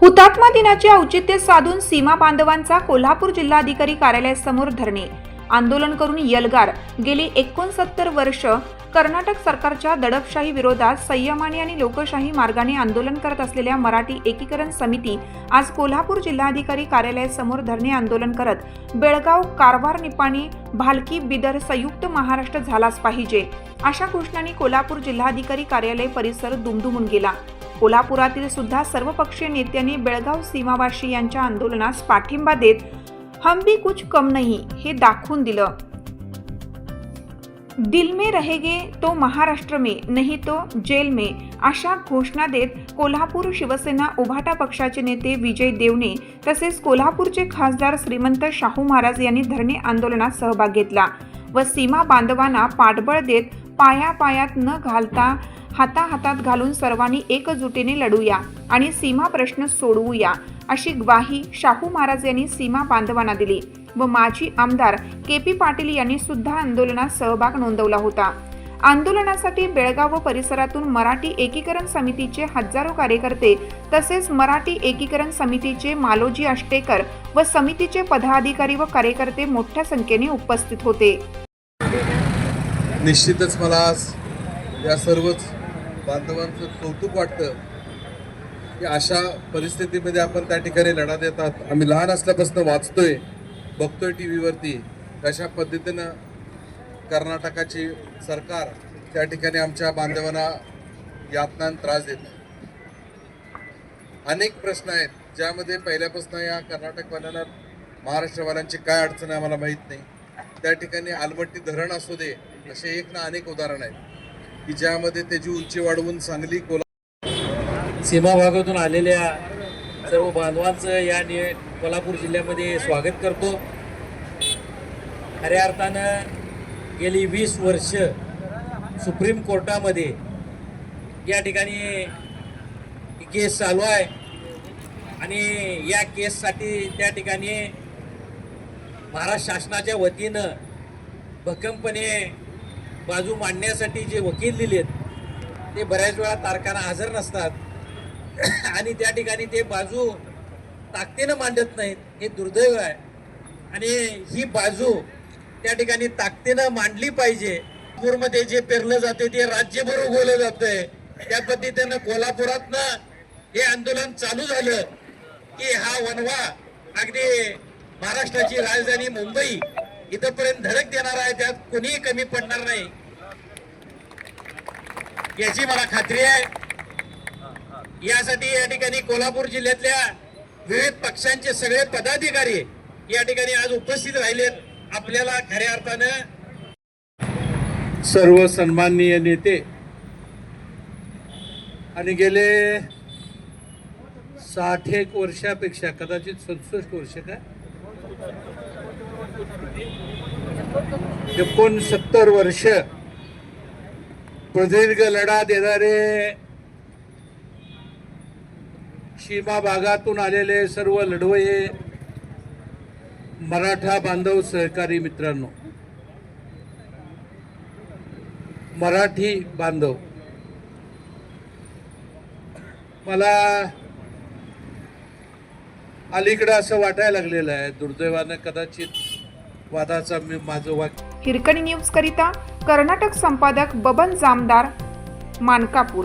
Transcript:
हुतात्मा दिनाचे औचित्य साधून सीमा बांधवांचा कोल्हापूर जिल्हाधिकारी कार्यालयासमोर धरणे. आंदोलन करून यलगार गेली एकोणसत्तर वर्ष कर्नाटक सरकारच्या दडपशाही विरोधात संयमाने आणि लोकशाही मार्गाने आंदोलन करत असलेल्या मराठी एकीकरण समिती आज कोल्हापूर जिल्हाधिकारी कार्यालयासमोर धरणे आंदोलन करत बेळगाव कारवार निपाणी भालकी बिदर संयुक्त महाराष्ट्र झालाच पाहिजे. अशा घोषणांनी कोल्हापूर जिल्हाधिकारी कार्यालय परिसर दुमदुमून गेला. कोल्हापुरातील सुद्धा सर्वपक्षीय नेत्यांनी बेळगाव सीमावाशी यांच्या आंदोलनास पाठिंबा देत हम भी कुछ कम नाही हे दाखवून दिलं. दिल में रहेगे तो महाराष्ट्र में नहीं तो जेल में अशा घोषणा देत कोल्हापूर शिवसेना उभाटा पक्षाचे नेते विजय देवणे तसेच कोल्हापूरचे खासदार श्रीमंत शाहू महाराज यांनी धरणे आंदोलनात सहभाग घेतला व सीमा बांधवांना पाठबळ देत पाया पायात न घालता हाताहातात घालून सर्वांनी एकजुटीने लढूया आणि सीमा प्रश्न सोडवूया अशी ग्वाही शाहू महाराज यांनी सीमा बांधवांना दिली. व माजी आमदार के पी पाटील यांनी सुद्धा आंदोलनात सहभाग नोंदवला होता. आंदोलनासाठी बेळगाव व परिसरातून मराठी एकीकरण समितीचे हजारो कार्यकर्ते तसेच मराठी एकीकरण समितीचे मालोजी आष्टेकर व समितीचे पदाधिकारी व कार्यकर्ते मोठ्या संख्येने उपस्थित होते. निश्चितच मला आज या सर्वच बांधवांचं कौतुक वाटतं की अशा परिस्थितीमध्ये आपण त्या ठिकाणी लढा देतात आम्ही लहान असल्यापासून वाचतोय. बघतोय टी व्हीवरती कशा पद्धतीनं कर्नाटकाची सरकार त्या ठिकाणी आमच्या बांधवांना यातना त्रास देते अनेक प्रश्न आहेत ज्यामध्ये पहिल्यापासून या कर्नाटकवाल्यांना महाराष्ट्रवाल्यांची काय अडचण आहे आम्हाला माहीत नाही. त्या ठिकाणी आलमट्टी धरण असू दे असे एक ना अनेक उदाहरण आहेत की ज्यामध्ये त्याची उंची वाढवून सांगली कोला सीमा भागातून आलेल्या सर्व बांधवांचं या नि कोल्हापूर जिल्ह्यामध्ये स्वागत करतो. खऱ्या अर्थानं गेली वीस वर्ष सुप्रीम कोर्टामध्ये या ठिकाणी केस चालू आहे. आणि या केससाठी त्या ठिकाणी महाराष्ट्र शासनाच्या वतीनं भक्कमपणे बाजू मांडण्यासाठी जे वकील दिलेत ते बऱ्याच वेळा तारखांना हजर नसतात. आणि त्या ठिकाणी ते बाजू ताकदीनं मांडत नाहीत हे दुर्दैव आहे. आणि ही बाजू त्या ठिकाणी ताकदीनं मांडली पाहिजे. नागपूरमध्ये जे पेरलं जाते ते राज्यभर उगवलं जातंय. त्या पद्धतीनं कोल्हापुरातनं हे आंदोलन चालू झालं की हा वनवा अगदी महाराष्ट्राची राजधानी मुंबई इथपर्यंत धडक देणार आहे त्यात कोणीही कमी पडणार नाही. याची मला खात्री आहे. यासाठी या ठिकाणी कोल्हापूर जिल्ह्यातल्या विविध पक्षांचे सगळे पदाधिकारी या ठिकाणी आज उपस्थित राहिलेत आपल्याला खऱ्या अर्थानं सर्व सन्माननीय नेते. आणि गेले साठ एक वर्षापेक्षा कदाचित सदुसष्ट वर्ष का? एकोणसत्तर वर्ष प्रदीर्घ लढा देणारे सीमा भागातून आलेले सर्व लढवये मराठा बांधव सहकारी मित्रांनो मराठी बांधव मला अलीकडं असं वाटायला लागलेलं आहे दुर्दैवानं कदाचित वादाचा मी माझं वाक्य हिरकणी न्यूज करिता कर्नाटक संपादक बबन जामदार मानकापूर.